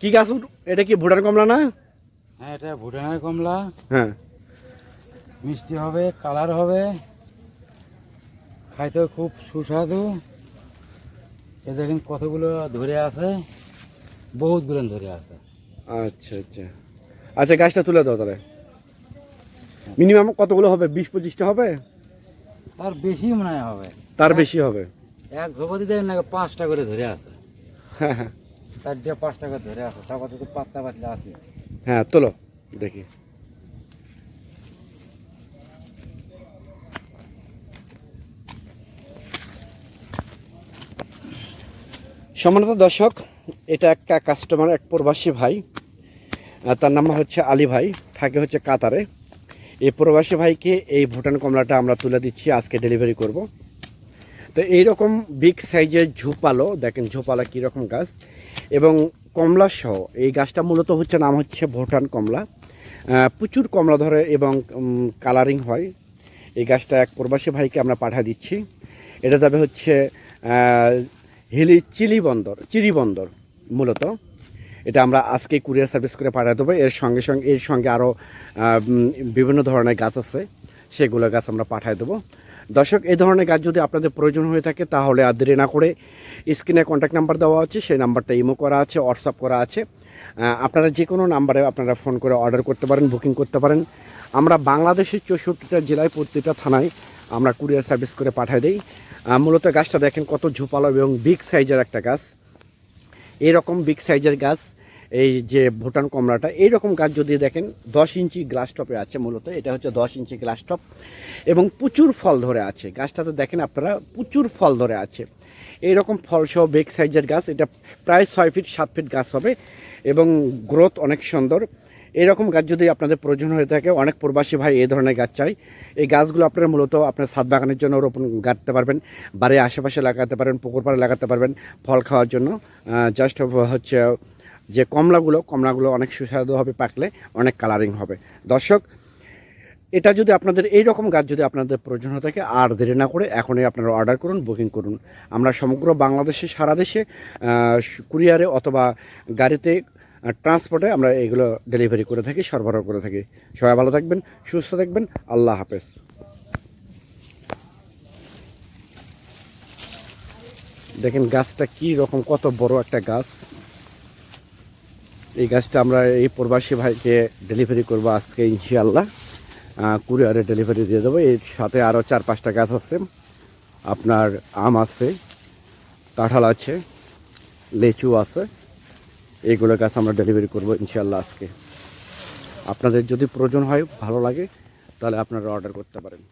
কি গাছ এটা কি ভুটান কমলা না? হ্যাঁ এটা ভুটানের কমলা। হ্যাঁ। মিষ্টি হবে কালার হবে। খাইতে খুব সুস্বাদু। এ দেখেন কতগুলো ধরে আছে। বহুতগুলো ধরে আছে। আচ্ছা আচ্ছা। আচ্ছা গাছটা তুলে দাও তাহলে। মিনিমাম কতগুলো হবে? বিশ পঁচিশটা হবে? তার বেশি মনে হয় হবে। তার বেশি হবে। এক ঝোপাতি দেয় না পাঁচটা করে ধরে আছে। হ্যাঁ হ্যাঁ। পাঁচটা করে ধরে আছে। হ্যাঁ তোলো, দেখি। সম্মানিত দর্শক, এটা একটা কাস্টমার এক প্রবাসী ভাই। তার নাম হচ্ছে আলী ভাই, থাকে হচ্ছে কাতারে। এই প্রবাসী ভাইকে এই ভুটান কমলাটা আমরা তুলে দিচ্ছি, আজকে ডেলিভারি করব। তো এইরকম বিগ সাইজের ঝোপালো, দেখেন ঝোপালা কীরকম গাছ। এবং কমলা সহ, এই গাছটা মূলত হচ্ছে নাম হচ্ছে ভুটান কমলা। প্রচুর কমলা ধরে এবং কালারিং হয়। এই গাছটা এক প্রবাসী ভাইকে আমরা পাঠা দিচ্ছি। এটা যাবে হচ্ছে হিলি চিলি বন্দর, চিরি বন্দর মূলত। এটা আমরা আজকে কুরিয়ার সার্ভিস করে পাঠিয়ে দেবো। এর সঙ্গে সঙ্গে, এর সঙ্গে আরও বিভিন্ন ধরনের গাছ আছে। সেগুলো গাছ আমরা পাঠিয়ে দেবো। দর্শক, এই ধরনের গাছ যদি আপনাদের প্রয়োজন হয়ে থাকে, তাহলে আর দেরি না করে স্ক্রিনে কন্ট্যাক্ট নাম্বার দেওয়া আছে, সেই নাম্বারটা ইমো করা আছে হোয়াটসঅ্যাপ করা আছে। আপনারা যে কোনো নাম্বারে আপনারা ফোন করে অর্ডার করতে পারেন বুকিং করতে পারেন। আমরা বাংলাদেশের চৌষট্টিটা জেলায় প্রত্যেকটা থানায় আমরা কুরিয়ার সার্ভিস করে পাঠিয়ে দিই। মূলত গাছটা দেখেন কত ঝোপালো এবং বিগ সাইজের একটা গাছ। এইরকম বিগ সাইজের গাছ এই যে ভুটান কমলাটা, এইরকম গাছ যদি দেখেন, দশ ইঞ্চি গ্লাস টপে আছে মূলত, এটা হচ্ছে দশ ইঞ্চি গ্লাস টপ এবং প্রচুর ফল ধরে আছে। গাছটাতে দেখেন আপনারা, প্রচুর ফল ধরে আছে। এইরকম ফলসহ বেগ সাইজের গাছ, এটা প্রায় ছয় ফিট সাত ফিট গাছ হবে, এবং গ্রোথ অনেক সুন্দর। এরকম গাছ যদি আপনাদের প্রয়োজন হয়ে থাকে, অনেক প্রবাসী ভাই এই ধরনের গাছ চাই এই গাছগুলো আপনারা মূলত আপনার ছাদ বাগানের জন্য রোপণ গাঁটতে পারবেন, বাড়ির আশেপাশে লাগাতে পারেন, পুকুর পাড়ে লাগাতে পারবেন, ফল খাওয়ার জন্য। জাস্ট হচ্ছে যে কমলাগুলো কমলাগুলো অনেক সুস্বাদু হবে পাকলে অনেক কালারিং হবে। দর্শক, এটা যদি আপনাদের এই রকম গাছ যদি আপনাদের প্রয়োজন হয়ে থাকে, আর দেরি না করে এখনই আপনারা অর্ডার করুন বুকিং করুন। আমরা সমগ্র বাংলাদেশে, সারা দেশে কুরিয়ারে অথবা গাড়িতে ট্রান্সপোর্টে আমরা এগুলো ডেলিভারি করে থাকি, সরবরাহ করে থাকি। সবাই ভালো থাকবেন, সুস্থ থাকবেন, আল্লাহ হাফেজ। দেখেন গাছটা কি রকম, কত বড় একটা গাছ। এই গাছটা আমরা এই প্রবাসী ভাইকে ডেলিভারি করব আজকে ইনশাআল্লাহ। কুরিয়ারে ডেলিভারি দিয়ে দেবো। এর সাথে আরও চার পাঁচটা গাছ আছে। আপনার আম আছে, কাঁঠাল আছে, লেচু আছে। এইগুলো গাছ আমরা ডেলিভারি করব ইনশাআল্লাহ আজকে। আপনাদের যদি প্রয়োজন হয়, ভালো লাগে, তাহলে আপনারা অর্ডার করতে পারেন।